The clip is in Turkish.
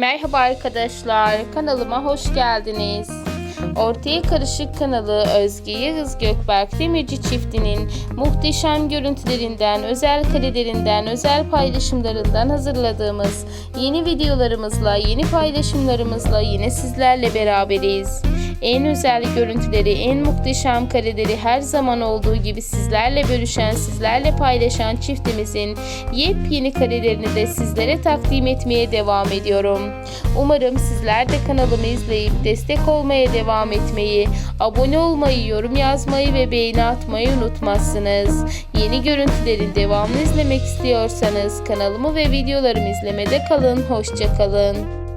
Merhaba arkadaşlar, kanalıma hoş geldiniz. Ortaya Karışık kanalı Özge Yağız Gökberk Demirci çiftinin muhteşem görüntülerinden, özel karelerinden, özel paylaşımlarından hazırladığımız yeni videolarımızla, yeni paylaşımlarımızla yine sizlerle beraberiz. En özel görüntüleri, en muhteşem kareleri her zaman olduğu gibi sizlerle bölüşen, sizlerle paylaşan çiftimizin yepyeni karelerini de sizlere takdim etmeye devam ediyorum. Umarım sizler de kanalımı izleyip destek olmaya devam etmeyi, abone olmayı, yorum yazmayı ve beğeni atmayı unutmazsınız. Yeni görüntülerin devamını izlemek istiyorsanız kanalımı ve videolarımı izlemede kalın. Hoşçakalın.